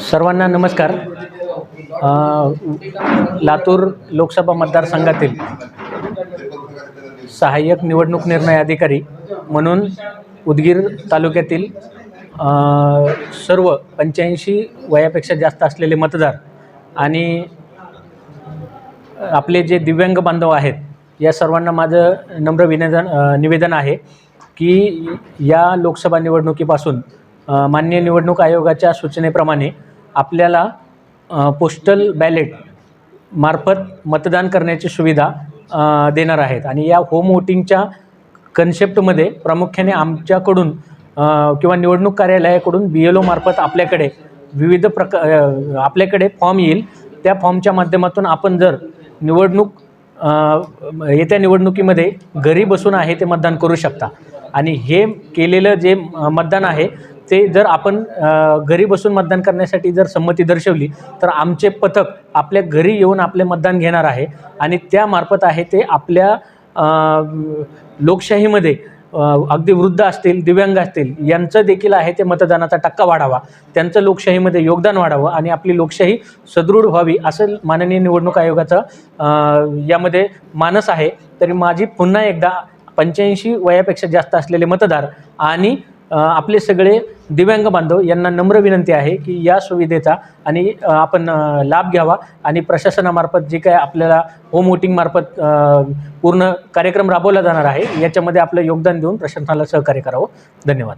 सर्वांना नमस्कार. लातूर लोकसभा मतदारसंघातील सहाय्यक निवडणूक निर्णय अधिकारी म्हणून उदगीर तालुक्यातील सर्व पंच्याऐंशी वयापेक्षा जास्त असलेले मतदार आणि आपले जे दिव्यांग बांधव आहेत या सर्वांना माझं नम्र विनोदन निवेदन आहे की या लोकसभा निवडणुकीपासून मान्य निवडणूक आयोगाच्या सूचनेप्रमाणे आपल्याला पोस्टल बॅलेट मार्फत मतदान करण्याची सुविधा देणार आहेत. आणि या होम वोटिंगच्या कन्सेप्टमध्ये प्रामुख्याने आमच्याकडून किंवा निवडणूक कार्यालयाकडून बी एल ओमार्फत आपल्याकडे विविध प्रका आपल्याकडे फॉर्म येईल. त्या फॉर्मच्या माध्यमातून आपण जर निवडणूक येत्या निवडणुकीमध्ये घरी बसून आहे ते मतदान करू शकता. आणि हे केलेलं जे मतदान आहे ते जर आपण घरी बसून मतदान करण्यासाठी जर संमती दर्शवली तर आमचे पथक आपल्या घरी येऊन आपले मतदान घेणार आहे आणि त्यामार्फत आहे ते आपल्या लोकशाहीमध्ये अगदी वृद्ध असतील दिव्यांग असतील यांचं देखील आहे ते मतदानाचा टक्का वाढावा. त्यांचं लोकशाहीमध्ये योगदान वाढावं आणि आपली लोकशाही सदृढ व्हावी असं माननीय निवडणूक आयोगाचं यामध्ये मानस आहे. तरी माझी पुन्हा एकदा पंच्याऐंशी वयापेक्षा जास्त असलेले मतदार आणि आपले सगळे दिव्यांग बांधव यांना नम्र विनंती आहे की या सुविधेचा आणि आपण लाभ घ्यावा आणि प्रशासनामार्फत जे काय आपल्याला होम वोटिंगमार्फत पूर्ण कार्यक्रम राबवला जाणार आहे याच्यामध्ये आपलं योगदान देऊन प्रशासनाला सहकार्य करावं. धन्यवाद.